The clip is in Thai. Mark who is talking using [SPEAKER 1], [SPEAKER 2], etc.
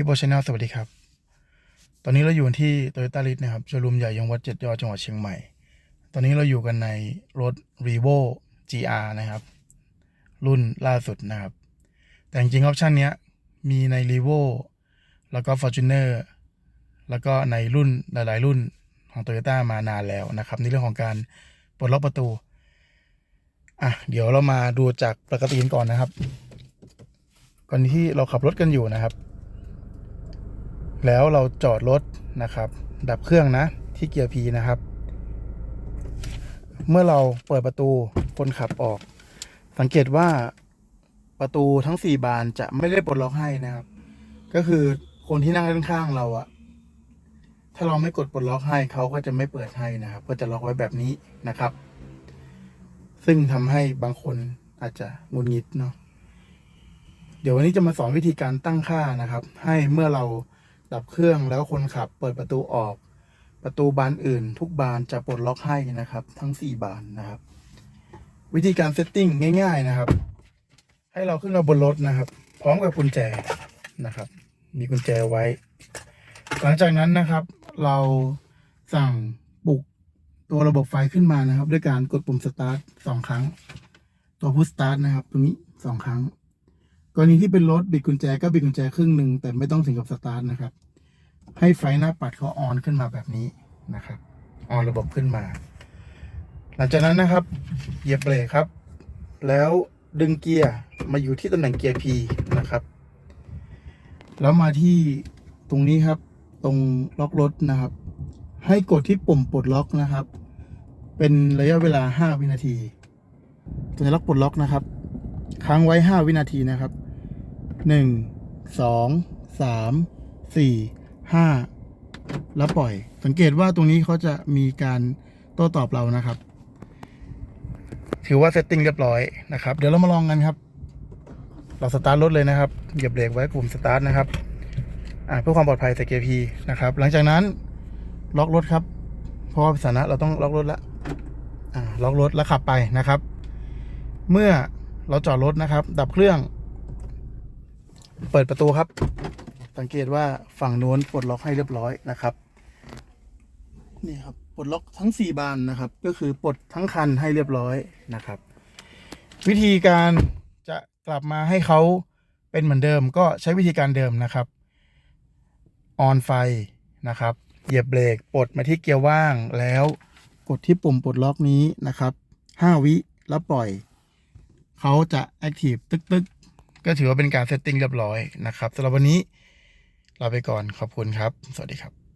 [SPEAKER 1] ฮิปโปชแนลสวัสดีครับ ตอนนี้เราอยู่ที่โตโยต้าลิสนะครับโชว์รูมใหญ่ยงวัดเจ็ดยอดจังหวัดเชียงใหม่ ตอนนี้เราอยู่กันในรถ r e v o GR นะครับ รุ่นล่าสุดนะครับ แต่จริงๆออปชันนี้มีใน r e v o แล้วก็ Fortuner แล้วก็ในรุ่นหลาย ๆ รุ่นของ Toyota มานานแล้วนะครับ ในเรื่องของการปลดล็อกประตู อะ เดี๋ยวเรามาดูจากปกติก่อนนะครับ ก่อนที่เราขับรถกันอยู่นะครับ แล้วเราจอดรถนะครับ ดับเครื่องนะ ที่เกียร์ P นะครับ เมื่อเราเปิดประตูคนขับออก สังเกตว่าประตูทั้ง 4 บานจะไม่ได้ปลดล็อกให้นะครับ ก็คือคนที่นั่งข้างๆเราอะถ้าเราไม่กดปลดล็อกให้เขาก็จะไม่เปิดให้นะครับ ก็จะล็อกไว้แบบนี้นะครับ ซึ่งทำให้บางคนอาจจะงุดหงิดเนาะเดี๋ยววันนี้จะมาสอนวิธีการตั้งค่านะครับ ให้เมื่อเรา ดับเครื่องแล้วคนขับเปิดประตูออก ประตูบานอื่น ทุกบานจะปลดล็อกให้นะครับ ทั้ง 4 บานนะครับ วิธีการเซตติ้งง่าย ๆนะครับ ให้เราขึ้นมาบนรถนะครับ พร้อมกับกุญแจนะครับ มีกุญแจไว้ หลังจากนั้นนะครับ เราสั่งปลุกตัวระบบไฟขึ้นมานะครับ ด้วยการกดปุ่มสตาร์ทสองครั้ง ตัวพุชสตาร์ทนะครับ ตรงนี้สองครั้งกรณีที่เป็นรถบิดกุญแจก็บิดกุญแจครึ่งหนึ่งแต่ไม่ต้องถึงกับสตาร์ทนะครับ ให้ไฟหน้าปัดเขาออนขึ้นมาแบบนี้นะครับออนระบบขึ้นมา หลังจากนั้นนะครับเหยียบเบรกครับ แล้วดึงเกียร์มาอยู่ที่ตำแหน่งเกียร์ P นะครับ แล้วมาที่ตรงนี้ครับ ตรงล็อกรถนะครับ ให้กดที่ปุ่มปลดล็อกนะครับ เป็นระยะเวลา 5 วินาทีสัญลักษณ์ปลดล็อกนะครับ ค้างไว้ 5 วินาทีนะครับ 1 2 3 4 5 แล้วปล่อย สังเกตว่าตรงนี้เขาจะมีการโต้ตอบเรานะครับ ถือว่าเซตติ้งเรียบร้อยนะครับ เดี๋ยวเรามาลองกันครับ เราสตาร์ทรถเลยนะครับ เหยียบเบรกไว้ปุ่มสตาร์ทนะครับอ่าเพื่อความปลอดภัยใส่เกียร์ P นะครับ หลังจากนั้นล็อกรถครับ เพราะว่าสถานะเราต้องล็อกรถละอ่าล็อกรถแล้วขับไปนะครับ เมื่อเราจอดรถนะครับ ดับเครื่อง เปิดประตูครับ สังเกตว่าฝั่งโน้นปลดล็อกให้เรียบร้อยนะครับนี่ครับปลดล็อกทั้ง 4 บานนะครับ ก็คือปลดทั้งคันให้เรียบร้อยนะครับ วิธีการจะกลับมาให้เขาเป็นเหมือนเดิมก็ใช้วิธีการเดิมนะครับออนไฟนะครับ เหยียบเบรกปลดมาที่เกียร์ว่างแล้วกดที่ปุ่มปลดล็อกนี้นะครับ 5 วิแล้วปล่อยเขาจะแอคทีฟตึกๆ ก็ถือว่าเป็นการเซตติ้งเรียบร้อยนะครับสำหรับวันนี้ ลาไปก่อนขอบคุณครับ สวัสดีครับ